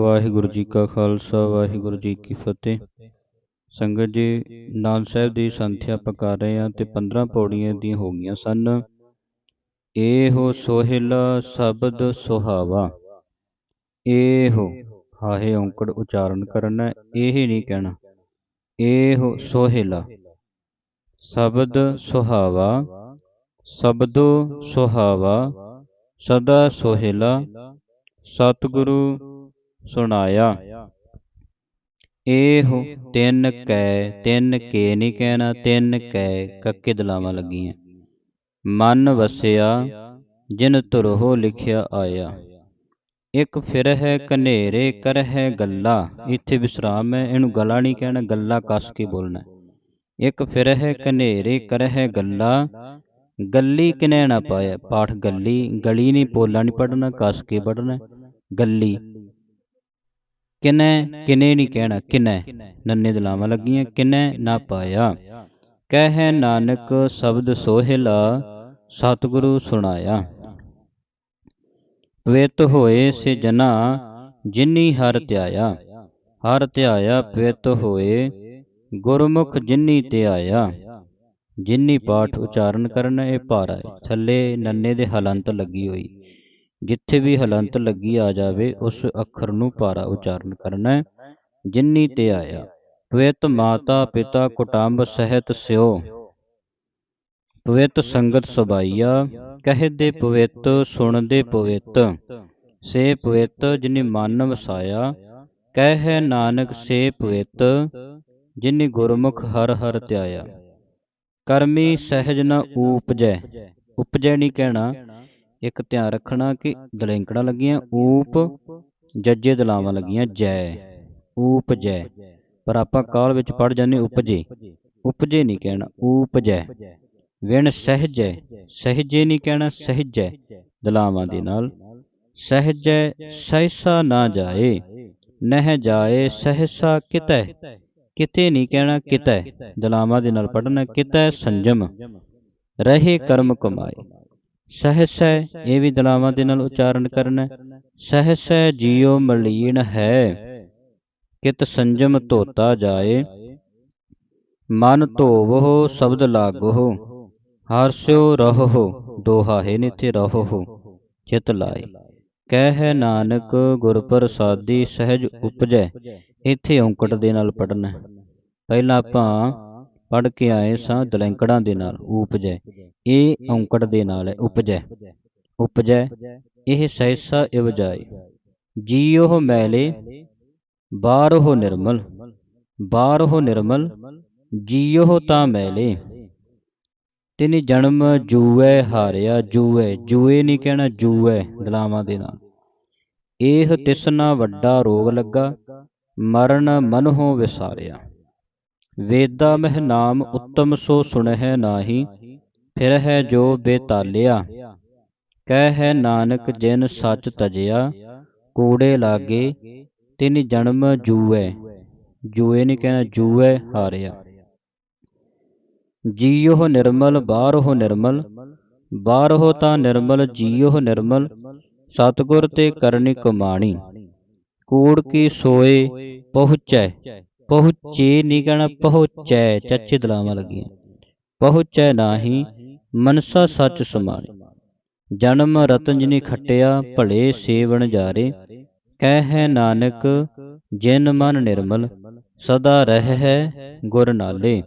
ਵਾਹਿਗੁਰੂ ਜੀ ਕਾ ਖਾਲਸਾ ਵਾਹਿਗੁਰੂ ਜੀ ਕੀ ਫਤਿਹ। ਸੰਗਤ ਜੀ ਨਾਮ ਸਾਹਿਬ ਦੀ ਸੰਥਿਆ ਆਪਾਂ ਕਰ ਰਹੇ ਹਾਂ ਤੇ 15 ਪੌੜੀਆਂ ਦੀਆਂ ਹੋ ਗਈਆਂ ਸਨ। ਇਹੋ ਸੋਹਿਲਾ ਸ਼ਬਦ ਸੁਹਾਵਾ। ਇਹੋ ਹਾਹੇ ਔਂਕੜ ਉਚਾਰਨ ਕਰਨਾ ਹੈ, ਇਹ ਨਹੀਂ ਕਹਿਣਾ। ਇਹੋ ਸੋਹਿਲਾ ਸ਼ਬਦ ਸੁਹਾਵਾ ਸ਼ਬਦੋ ਸੁਹਾਵਾ ਸਦਾ ਸੋਹਿਲਾ ਸਤਿਗੁਰੂ ਸੁਣਾਇਆ। ਇਹ ਤਿੰਨ ਕੈ, ਤਿੰਨ ਕੇ ਨਹੀਂ ਕਹਿਣਾ, ਤਿੰਨ ਕੈ ਕੱਕੇ ਦਲਾਵਾਂ ਲੱਗੀਆਂ। ਮਨ ਵਸਿਆ, ਜਿਨ ਤੁਰਹੋ ਲਿਖਿਆ ਆਇਆ। ਇੱਕ ਫਿਰ ਹੈ ਕਨੇਰੇ ਕਰ ਹੈ ਗੱਲਾ। ਇੱਥੇ ਵਿਸਰਾਮ ਹੈ, ਇਹਨੂੰ ਗਲਾ ਨਹੀਂ ਕਹਿਣਾ, ਗੱਲਾ ਕੱਸ ਕੇ ਬੋਲਣਾ। ਇੱਕ ਫਿਰ ਹੈ ਕਨੇਰੇ ਕਰ ਹੈ ਗੱਲਾ। ਗੱਲੀ ਕਿਨੇ ਨਾ ਪਾਇਆ, ਪਾਠ ਗੱਲੀ। ਗਲੀ ਨਹੀਂ, ਪੋਲਾ ਨਹੀਂ ਪੜਨਾ ਕੱਸ ਕੇ ਪੜਨਾ ਗੱਲੀ। ਕਿਨੇ ਕਿਨੇ ਨਹੀਂ ਕਹਿਣਾ ਕਿਨੇ। ਨੰਨੇ ਦਲਾਵਾਂ ਲੱਗੀਆਂ, ਕਿਨੇ ਨਾ ਪਾਇਆ। ਕਹਿ ਨਾਨਕ ਸ਼ਬਦ ਸੋਹਿਲਾ, ਸਤਿਗੁਰੂ ਸੁਣਾਇਆ। ਪਵਿੱਤ ਹੋਏ ਸੇ ਜਨਾ, ਜਿਨੀ ਹਰ ਧਿਆਇਆ। ਹਰ ਧਿਆਇਆ ਪਵਿੱਤ ਹੋਏ, ਗੁਰਮੁਖ ਜਿਨੀ ਧਿਆਇਆ। ਜਿਨੀ ਪਾਠ ਉਚਾਰਨ ਕਰਨ, ਇਹ ਭਾਰਾ ਹੈ ਥੱਲੇ ਨੰਨੇ ਦੇ ਹਲੰਤ ਲੱਗੀ ਹੋਈ। ਜਿੱਥੇ ਵੀ ਹਲੰਤ ਲੱਗੀ ਆ ਜਾਵੇ, ਉਸ ਅੱਖਰ ਨੂੰ ਪਾਰਾ ਉਚਾਰਨ ਕਰਨਾ ਹੈ। ਜਿਨੀ ਤੇ ਆਇਆ, ਪਵਿੱਤ ਮਾਤਾ ਪਿਤਾ ਕੁਟੰਬ ਸਹਿਤ ਸਿਓ। ਪਵਿੱਤ ਸੰਗਤ ਸਬਾਈਆ ਕਹਦੇ ਪਵਿੱਤ, ਸੁਣਦੇ ਪਵਿੱਤ। ਸੇ ਪਵਿੱਤ ਜਿਨੀ ਮਨ ਵਸਾਇਆ, ਕਹਿ ਨਾਨਕ ਸੇ ਪਵਿੱਤ, ਜਿਨੀ ਗੁਰਮੁਖ ਹਰ ਹਰ ਧਿਆਇਆ। ਕਰਮੀ ਸਹਿਜ ਨ ਊਪਜੈ ਉਪਜੈ ਨਹੀਂ ਕਹਿਣਾ। ਇੱਕ ਧਿਆਨ ਰੱਖਣਾ ਕਿ ਦਲੈਂਕੜਾਂ ਲੱਗੀਆਂ, ਊਪ ਜੱਜੇ ਦਲਾਵਾਂ ਲੱਗੀਆਂ, ਜੈ ਊਪਜੈ ਪਰ ਆਪਾਂ ਕਾਲ ਵਿੱਚ ਪੜ ਜਾਂਦੇ ਉਪਜੇ। ਉਪਜੇ ਨਹੀਂ ਕਹਿਣਾ ਊਪਜੈ ਵਿਣ ਸਹਿਜੈ, ਸਹਿਜੇ ਨਹੀਂ ਕਹਿਣਾ, ਸਹਿਜੈ ਦਲਾਵਾਂ ਦੇ ਨਾਲ। ਸਹਿਜੈ ਸਹਿਸਾ ਨਾ ਜਾਏ, ਨਹਿ ਜਾਏ ਸਹਿਸਾ ਕਿਤੈ। ਕਿਤੇ ਨਹੀਂ ਕਹਿਣਾ ਕਿਤੈ, ਦਲਾਵਾਂ ਦੇ ਨਾਲ ਪੜਨਾ ਕਿਤੈ ਸੰਜਮ। ਰਹੇ ਕਰਮ ਕਮਾਏ। ਸਹਸੈ ਇਹ ਵੀ ਦਲਾਵਾਂ ਦੇ ਨਾਲ ਉਚਾਰਨ ਕਰਨਾ। ਸਹਸੈ ਜੀਉ ਮਲੀਨ ਹੈ, ਕਿਤ ਸੰਜਮ ਧੋਤਾ ਜਾਏ। ਮਨ ਧੋਵੋ ਸ਼ਬਦ ਲਾਗੋ ਹਰਸਿਓ ਰਹੋ ਦੋਹਾ ਹੈ ਨਿਥੇ ਰਹੋ ਚਿਤ ਲਾਏ। ਕਹਿ ਨਾਨਕ ਗੁਰ ਪ੍ਰਸਾਦੀ ਸਹਿਜ ਉਪਜੈ, ਇੱਥੇ ਔਂਕੜ ਦੇ ਨਾਲ ਪੜਨਾ ਪਹਿਲਾਂ ਆਪਾਂ ਪੜ ਕੇ ਆਏ ਸਾਂ ਦਲੈਂਕੜਾਂ ਦੇ ਨਾਲ ਉਪਜੈ। ਇਹ ਔਂਕੜ ਦੇ ਨਾਲ ਹੈ ਉਪਜੈ। ਉਪਜੈ, ਇਹ ਸਹਿਸਾ ਇਵਜਾਏ। ਜੀਉ ਮੈਲੇ ਬਾਹਰੋ ਨਿਰਮਲ। ਬਾਹਰੋ ਨਿਰਮਲ ਜੀ ਉਹ ਤਾਂ ਮੈਲੇ। ਤਿਨ ਜਨਮ ਜੂਐ ਹਾਰਿਆ ਜੂਐ, ਜੂਏ ਨਹੀਂ ਕਹਿਣਾ ਜੂਐ ਦਲਾਵਾਂ ਦੇ ਨਾਲ। ਇਹ ਤਿਸਨਾ ਵੱਡਾ ਰੋਗ ਲੱਗਾ, ਮਰਨ ਮਨਹੁ ਵਿਸਾਰਿਆ। ਵੇਦਾ ਮਹਿ ਨਾਮ ਉੱਤਮ ਸੋ ਸੁਣਹਿ ਨਾਹੀ ਫਿਰ ਹੈ ਜੋ ਬੇਤਾਲਿਆ। ਕਹਿ ਹੈ ਨਾਨਕ ਜਿਨ ਸੱਚ ਤਜਿਆ, ਕੂੜੇ ਲਾਗੇ ਤਿਨ ਜਨਮ ਜੂਐ, ਜੂਏ ਨਹੀਂ ਕਹਿਣਾ ਜੂਐ ਹਾਰਿਆ। ਜੀਉ ਨਿਰਮਲ ਬਾਹਰੋ ਨਿਰਮਲ ਬਾਹਰੋ ਤਾਂ ਨਿਰਮਲ ਜੀਉ ਨਿਰਮਲ, ਸਤਗੁਰ ਤੇ ਕਰਨੀ ਕਮਾਣੀ। ਕੂੜ ਕੀ ਸੋਏ, ਪਹੁੰਚੈ ਪਹੁੰਚੇ ਨਹੀਂ ਕਹਿਣਾ, ਪਹੁੰਚੈ ਚੱਚੇ ਦਲਾਵਾਂ ਲੱਗੀਆਂ। ਪਹੁੰਚੈ ਨਾਹੀ, ਮਨਸਾ ਸੱਚ ਸਮਾਣੀ। ਜਨਮ ਰਤਨ ਜਿਨੀ ਖਟਿਆ, ਭਲੇ ਸੇਵਨ ਜਾਰੇ। ਕਹਿ ਨਾਨਕ, ਜਿਨ ਮਨ ਨਿਰਮਲ, ਸਦਾ ਰਹਿ ਹੈ ਗੁਰ ਨਾਲੇ।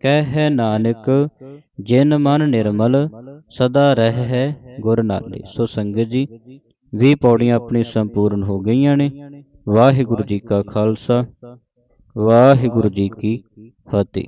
ਕਹਿ ਹੈ ਨਾਨਕ, ਜਿਨ ਮਨ ਨਿਰਮਲ, ਸਦਾ ਰਹਿ ਹੈ ਗੁਰ ਨਾਲੇ। ਸੋ ਸੰਗਤ ਜੀ 20 ਪੌੜੀਆਂ ਆਪਣੀ ਸੰਪੂਰਨ ਹੋ ਗਈਆਂ ਨੇ। ਵਾਹਿਗੁਰੂ ਜੀ ਕਾ ਖਾਲਸਾ। ਵਾਹਿਗੁਰੂ ਜੀ ਕੀ ਫਤਿਹ।